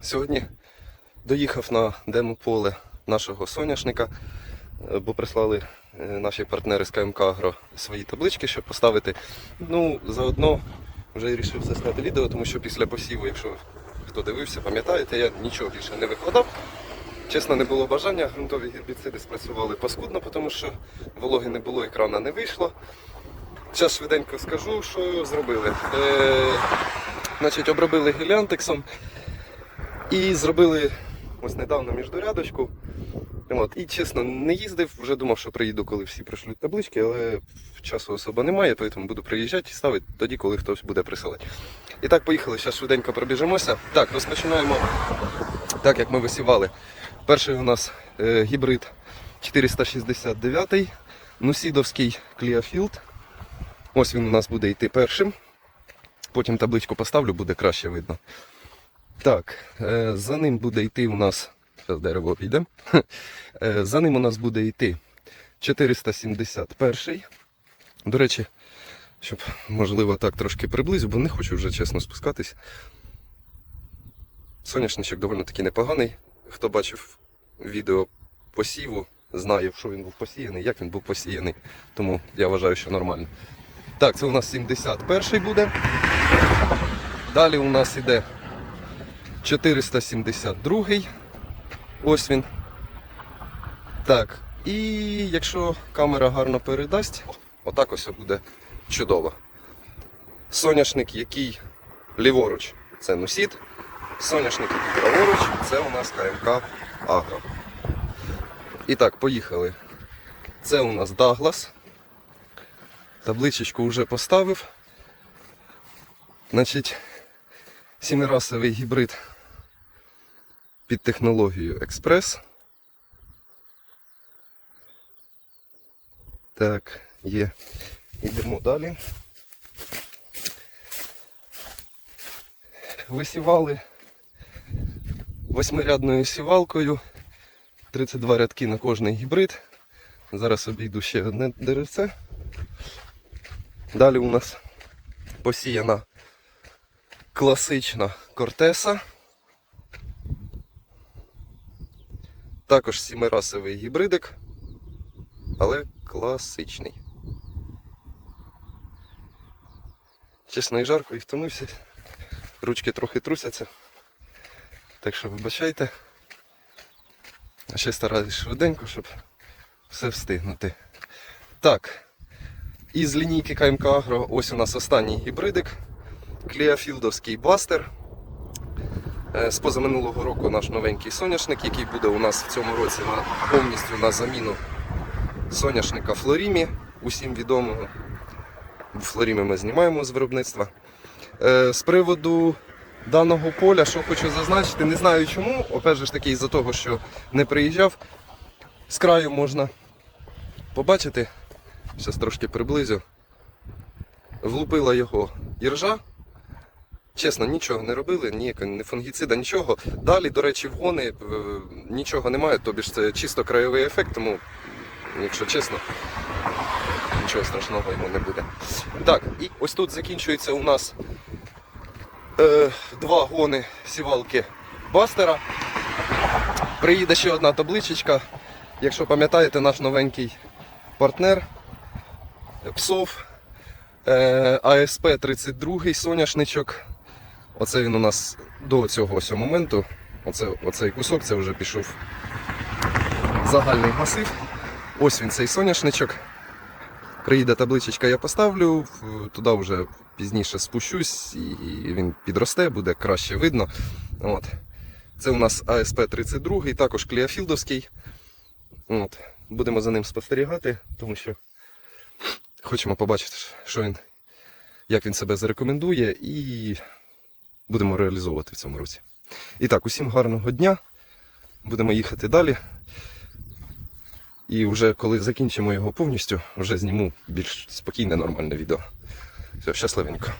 Сьогодні доїхав на демо-поле нашого соняшника, е, бо прислали е, наші партнери з КМК Агро свої таблички, щоб поставити. Ну, заодно вже вирішив засняти відео, тому що після посіву, якщо хто дивився, пам'ятаєте, я нічого більше не викладав. Чесно, не було бажання, ґрунтові гербіциди спрацювали паскудно, тому що вологи не було, екрана не вийшло. Зараз швиденько скажу, що зробили. Е, значить, обробили геліантексом і зробили ось недавно міждорядочку. От. І чесно, не їздив, вже думав, що приїду, коли всі пришлють таблички, але часу особо немає, тому буду приїжджати і ставити тоді, коли хтось буде присилати. І так, поїхали, зараз швиденько пробіжимося. Так, розпочинаємо так, як ми висівали. Перший у нас е, гібрид 469 Нусідовський Кліафілд. Ось він у нас буде йти першим. Потім табличку поставлю, буде краще видно. Так, е, за ним буде йти у нас. Зараз дерево обійдемо. Е, За ним у нас буде йти 471. До речі, щоб можливо так трошки приблизю, бо не хочу вже чесно спускатись. Соняшничок доволі таки непоганий. Хто бачив відео посіву, знає, що він був посіяний, як він був посіяний. Тому я вважаю, що нормально. Так, це у нас 71 буде. Далі у нас іде 472. Ось він. Так. І якщо камера гарно передасть, отак ось буде чудово. Соняшник, який ліворуч, це нусіт. Соняшник, який праворуч, це у нас КМК Агро. І так, поїхали. Це у нас Даглас. Табличечку вже поставив. Значить, сімирасовий гібрид під технологією Експрес. Так, є. Йдемо далі. Висівали восьмирядною сівалкою. 32 рядки на кожний гібрид. Зараз обійду ще одне деревце. Далі у нас посіяна класична кортеса. Також сімирасовий гібридик, але класичний. Чесно і жарко, і втомився. Ручки трохи трусяться. Так що вибачайте. А ще стараюсь швиденько, щоб все встигнути. Так. Із лінійки КМК Агро ось у нас останній гібридик. Кліафілдовський бастер. Е, З позаминулого року наш новенький соняшник, який буде у нас в цьому році на, повністю на заміну соняшника Флорімі, усім відомого. Флорімі ми знімаємо з виробництва. Е, З приводу даного поля, що хочу зазначити, не знаю чому, опять ж таки із-за того, що не приїжджав. З краю можна побачити, зараз трошки приблизю. Влупила його іржа. Чесно, нічого не робили, ніякого не фунгіцида, нічого. Далі, до речі, вгони е, нічого немає, тобі ж це чисто краєвий ефект, тому, якщо чесно, нічого страшного йому не буде. Так, і ось тут закінчується у нас е, два гони сівалки Бастера. Приїде ще одна табличечка. Якщо пам'ятаєте, наш новенький партнер ПСОВ е, АСП 32 соняшничок. Оце він у нас до цього ось моменту. Оце, оцей кусок це вже пішов загальний масив. Ось він цей соняшничок. Приїде табличечка, я поставлю, туди вже пізніше спущусь і він підросте, буде краще видно. От. Це у нас АСП-32, також Кліафілдовський. От. Будемо за ним спостерігати, тому що хочемо побачити, що він, як він себе зарекомендує, і будемо реалізовувати в цьому році. І так, усім гарного дня. Будемо їхати далі. І вже коли закінчимо його повністю, вже зніму більш спокійне, нормальне відео. Все, щасливенько.